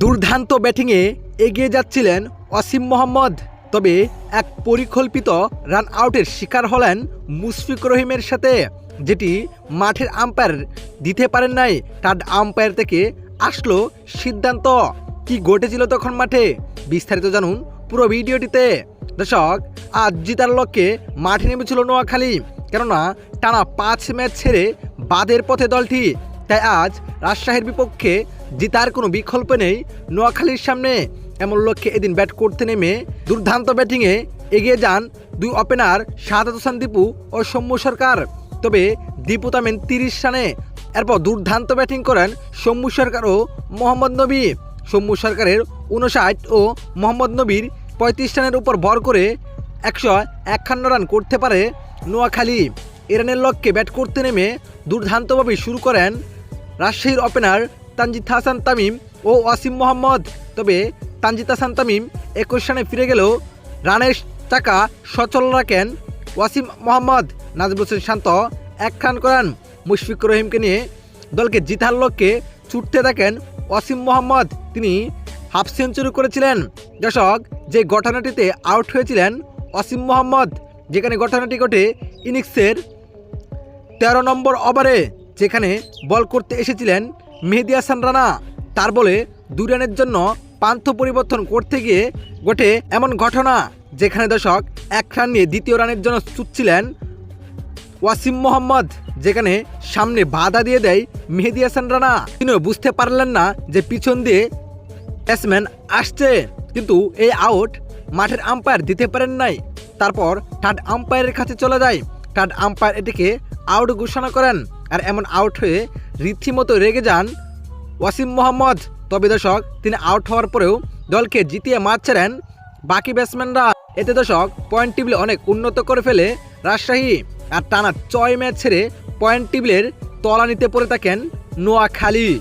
দুর্দান্ত ব্যাটিংয়ে এগিয়ে যাচ্ছিলেন অসীম মোহাম্মদ। তবে এক পরিকল্পিত রান আউটের শিকার হলেন মুশফিক রহিমের সাথে, যেটি মাঠের আম্পায়ার দিতে পারেন নাই। তার আম্পায়ার থেকে আসলো সিদ্ধান্ত। কি ঘটেছিল তখন মাঠে? বিস্তারিত জানুন পুরো ভিডিওটিতে। দর্শক, আজ জিতার লক্ষ্যে মাঠে নেমেছিল নোয়াখালী, কেননা টানা পাঁচ ম্যাচ ছেড়ে বাদের পথে দলটি তাই আজ রাজশাহীর বিপক্ষে জিতার কোনো বিকল্প নেই নোয়াখালীর সামনে। এমন লক্ষ্যে এদিন ব্যাট করতে নেমে দুর্দান্ত ব্যাটিংয়ে এগিয়ে যান দুই ওপেনার শাহাদাত হোসেন দীপু ও সৌম্য সরকার। তবে দীপু তামেন তিরিশ রানে। এরপর দুর্দান্ত ব্যাটিং করেন সৌম্য সরকার ও মোহাম্মদ নবী। সৌম্য সরকারের উনষাট ও মোহাম্মদ নবীর পঁয়ত্রিশ রানের উপর ভর করে একশো একান্ন রান করতে পারে নোয়াখালী। ইরানের লক্ষ্যে ব্যাট করতে নেমে দুর্দান্তভাবে শুরু করেন রাজশাহীর ওপেনার তানজিদ হাসান তামিম ও ওয়াসিম মোহাম্মদ। তবে তানজিদ হাসান তামিম একুশ রানে ফিরে গেলেও রানের চাকা সচল রাখেন ওয়াসিম মোহাম্মদ। নাজিবুল হোসেন শান্ত এক রান করেন। মুশফিক রহিমকে নিয়ে দলকে জিতার লক্ষ্যে ছুটতে থাকেন ওয়াসিম মোহাম্মদ। তিনি হাফ সেঞ্চুরি করেছিলেন। দর্শক, যে ঘটনাটিতে আউট হয়েছিলেন ওয়াসিম মোহাম্মদ, যেখানে ঘটনাটি ঘটে ইনিংসের তেরো নম্বর ওভারে। যেখানে বল করতে এসেছিলেন মেহেদি হাসান রানা। তার বলে দুই রানের জন্য পান্থ পরিবর্তন করতে গিয়ে ঘটে এমন ঘটনা, যেখানে দর্শক এক রান নিয়ে দ্বিতীয় রানের জন্য ছুটছিলেন ওয়াসিম মোহাম্মদ, যেখানে সামনে বাধা দিয়ে দেয় মেহেদি হাসান রানা। তিনিও বুঝতে পারলেন না যে পিছন দিয়ে ব্যাটসম্যান আসছে, কিন্তু এই আউট মাঠের আম্পায়ার দিতে পারেন নাই। তারপর থার্ড আম্পায়ারের কাছে চলে যায়। থার্ড আম্পায়ার এটিকে আউট ঘোষণা করেন। আর এমন আউট হয়ে রীতিমতো রেগে যান ওয়াসিম মোহাম্মদ। তবে দর্শক, তিনি আউট হওয়ার পরেও দলকে জিতিয়ে মাঠ ছেড়েন। বাকি ব্যাটসম্যানরা এতে দর্শক পয়েন্ট টেবিল অনেক উন্নত করে ফেলে রাজশাহী। আর টানা ছয় ম্যাচ ছেড়ে পয়েন্ট টেবিলের তলানিতে পড়ে থাকেন নোয়াখালী।